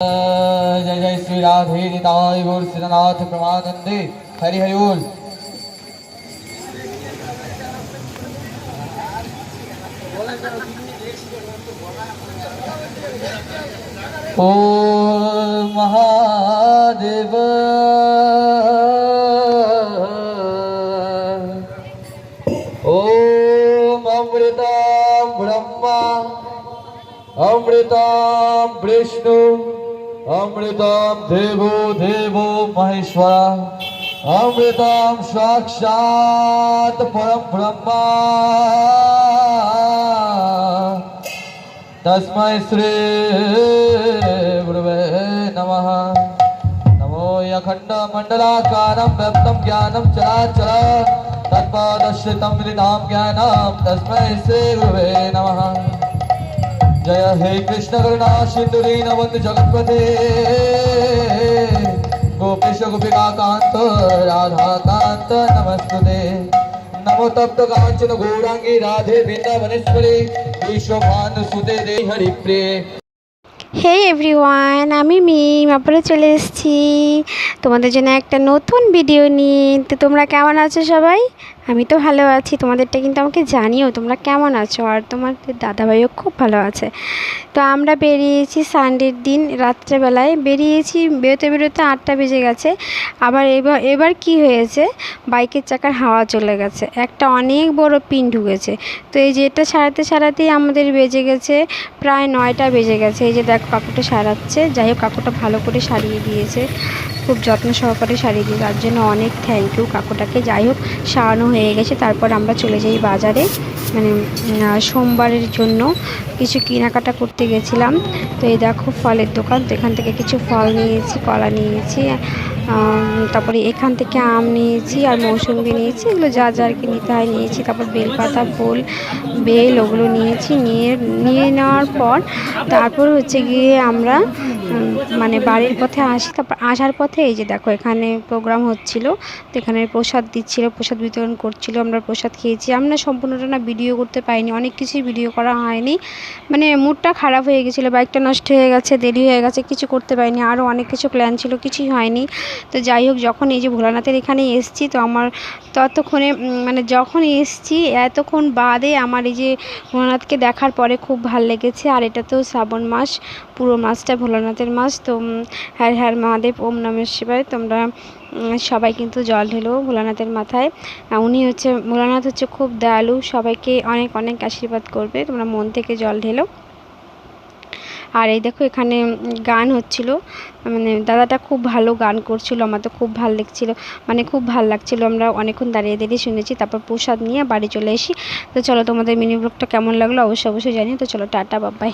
जय जय श्री राधे निताय बोल श्रीनाथ प्रमानंदे। हरि हरि बोल। ॐ महादेव। ॐ अमृता ब्रह्मा अमृता विष्णु। अमृतं देवो देवो महेश्वर अमृतं साक्षात् परं ब्रह्मा तस्मै श्री गुरवे नमः नमो यखण्डमण्डलाकारं व्यक्तं ज्ञानं चराचर तत्पादश्रितं विदितां ज्ञानं तस्मै श्री गुरवे नमः जय हे कृष्ण करुणा सिंधुरीन बंधु जगत्पते गोपेश गोपिका कांत राधा कांत नमस्तुते नमो तप्त कांचन गौरांगी राधे वृंदावनेश्वरी विश्वभानु सुते दे हरिप्रिय হে এভরিওয়ান আমি মিম, আবারও চলে এসেছি। তোমাদের জন্য একটা নতুন ভিডিও নিয়ে। তো তোমরা কেমন আছো সবাই? আমি তো ভালো আছি, তোমাদেরটা কিন্তু আমাকে জানিও, তোমরা কেমন আছো? আর তোমাদের দাদাভাইও খুব ভালো আছে। তো আমরা বেরিয়েছি সানডের দিন, রাত্রেবেলায়। বেরিয়েছি, বেরোতে বেরোতে আটটা বেজে গেছে। আবার এবার এবার কি হয়েছে? বাইকের চাকার হাওয়া চলে গেছে। একটা অনেক বড় পিন ঢুকেছে। তো এই যে এটা সারাতে সারাতেই আমাদের বেজে গেছে, প্রায় নয়টা বেজে গেছে। এই যে দেখো কাকুটা সারাচ্ছে। যাই হোক কাকুটা ভালো করে সারিয়ে দিয়েছে। খুব যত্ন সহকারে দিয়ে তার জন্য অনেক থ্যাংক ইউ কাকুটাকে। যাই হোক, সারানো হয়ে গেছে। তারপর আমরা চলে যাই বাজারে। মানে সোমবারের জন্য কিছু কেনাকাটা করতে গেছিলাম। তো এই দেখো ফলের দোকান। তো এখান থেকে কিছু ফল নিয়েছি, কলা নিয়েছি তারপরে এখান থেকে আম নিয়েছি আর মৌসুম্বি নিয়েছি। এগুলো যা যা আর কি নিতে হয় নিয়েছি। তারপর বেলপাতা, ফুল, বেল ওগুলো নিয়েছি। নিয়ে নিয়ে নেওয়ার পর তারপর হচ্ছে গিয়ে আমরা মানে বাড়ির পথে আসি। তারপর আসার পথে এই যে দেখো এখানে প্রোগ্রাম হচ্ছিল, তো এখানে প্রসাদ দিচ্ছিল, প্রসাদ বিতরণ করছিল, আমরা প্রসাদ খেয়েছি। আমরা সম্পূর্ণটা না ভিডিও করতে পারিনি, অনেক কিছুই ভিডিও করা হয়নি। মানে মুডটা খারাপ হয়ে গেছিল বাইকটা নষ্ট হয়ে গেছে, দেরি হয়ে গেছে, কিছু করতে পারিনি আরও অনেক কিছু প্ল্যান ছিল, কিছুই হয়নি। তো যাই হোক, যখন এই যে ভোলানাথের এখানে এসেছি, তো আমার ততক্ষণে মানে যখন এসেছি, এতক্ষণ বাদে আমার এই যে ভোলানাথকে দেখার পরে খুব ভালো লেগেছে। আর এটা তো শ্রাবণ মাস, পুরো মাসটা ভোলানাথের মাস, তো হ্যার হ্যার মহাদেব, ওম নমঃ শিবায় তোমরা সবাই কিন্তু জল ঢেলো ভোলানাথের মাথায়। উনি হচ্ছে, ভোলানাথ হচ্ছে খুব দয়ালু, সবাইকে অনেক অনেক আশীর্বাদ করবে, তোমরা মন থেকে জল ঢেলো। আর এই দেখো এখানে গান হচ্ছিল মানে দাদাটা খুব ভালো গান করছিল, আমার তো খুব ভালো লাগছিল মানে খুব ভালো লাগছিল, আমরা অনেকক্ষণ দাঁড়িয়ে দাঁড়িয়ে শুনেছি, তারপর প্রসাদ নিয়ে বাড়ি চলে এসি তো চলো তোমাদের মিনি ব্লগটা কেমন লাগল, অবশ্যই অবশ্যই জানিও, তো চলো টাটা বাবাই